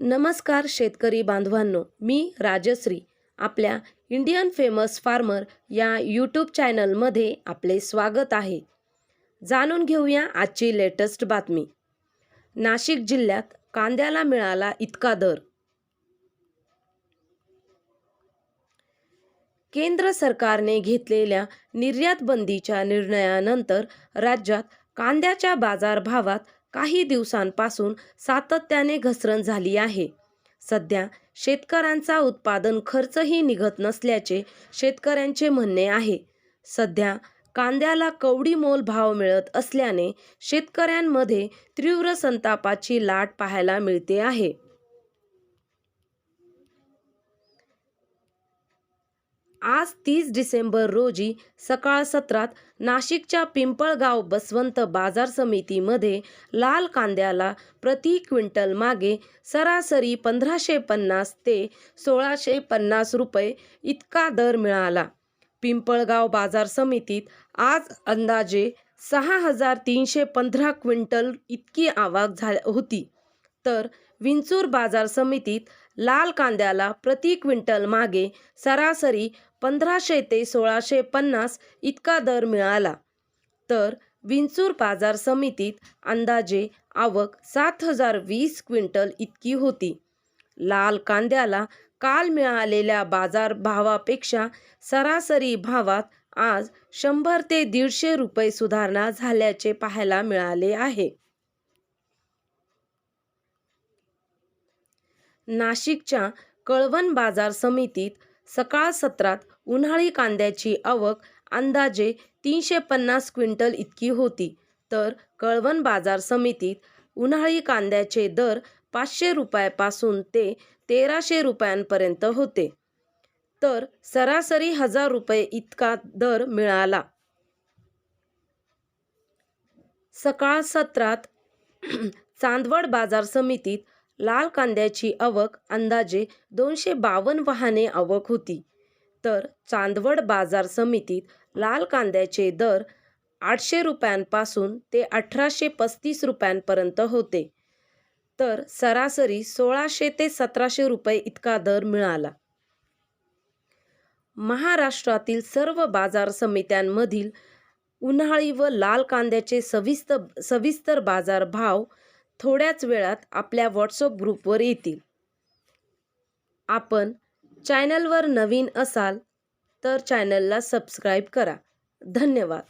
नमस्कार शेतकरी बांधवांनो मी राजश्री आपल्या इंडियन फेमस फार्मर या यूट्यूब चॅनलमध्ये आपले स्वागत आहे. जाणून घेऊया आजची लेटेस्ट बातमी. नाशिक जिल्ह्यात कांद्याला मिळाला इतका दर. केंद्र सरकारने घेतलेल्या निर्यात बंदीच्या निर्णयानंतर राज्यात कांद्याच्या बाजारभावात काही दिवसांपासून सातत्याने घसरण झाली आहे. सध्या शेतकऱ्यांचा उत्पादन खर्चही निघत नसल्याचे शेतकऱ्यांचे म्हणणे आहे. सध्या कांद्याला कवडी मोल भाव मिळत असल्याने शेतकऱ्यांमध्ये तीव्र संतापाची लाट पाहायला मिळते आहे. आज तीस डिसेंबर रोजी सकाळ सत्रात नाशिकच्या पिंपळगाव बसवंत बाजार समितीमध्ये लाल कांद्याला प्रति क्विंटल मागे सरासरी पंधराशे पन्नास ते सोळाशे पन्नास रुपये इतका दर मिळाला. पिंपळगाव बाजार समितीत आज अंदाजे सहा हजार तीनशे पंधरा क्विंटल इतकी आवक झाली होती. तर विंचूर बाजार समितीत लाल कांद्याला प्रति क्विंटल मागे सरासरी पंधराशे ते सोळाशे पन्नास इतका दर मिळाला. तर विंचूर बाजार समितीत अंदाजे आवक सात हजार वीस क्विंटल इतकी होती. लाल कांद्याला काल मिळालेल्या बाजारभावापेक्षा सरासरी भावात आज शंभर ते दीडशे रुपये सुधारणा झाल्याचे पाहायला मिळाले आहे. नाशिकच्या कळवण बाजार समितीत सकाळ सत्रात उन्हाळी कांद्याची आवक अंदाजे तीनशे पन्नास क्विंटल इतकी होती. तर कळवण बाजार समितीत उन्हाळी कांद्याचे दर पाचशे रुपयापासून ते तेराशे रुपयांपर्यंत होते. तर सरासरी हजार रुपये इतका दर मिळाला. सकाळ सत्रात चांदवड बाजार समितीत लाल कांद्याची आवक अंदाजे दोनशे बावन्न वाहने आवक होती. तर चांदवड बाजार समितीत लाल कांद्याचे दर आठशे रुपयांपासून ते अठराशे पस्तीस रुपयांपर्यंत होते. तर सरासरी सोळाशे ते सतराशे रुपये इतका दर मिळाला. महाराष्ट्रातील सर्व बाजार समित्यांमधील उन्हाळी व लाल कांद्याचे सविस्तर सविस्तर बाजार भाव थोड्याच वेळात आपल्या व्हॉट्सअप ग्रुपवर येतील. आपण चॅनलवर नवीन असाल तर चॅनलला सबस्क्राईब करा. धन्यवाद.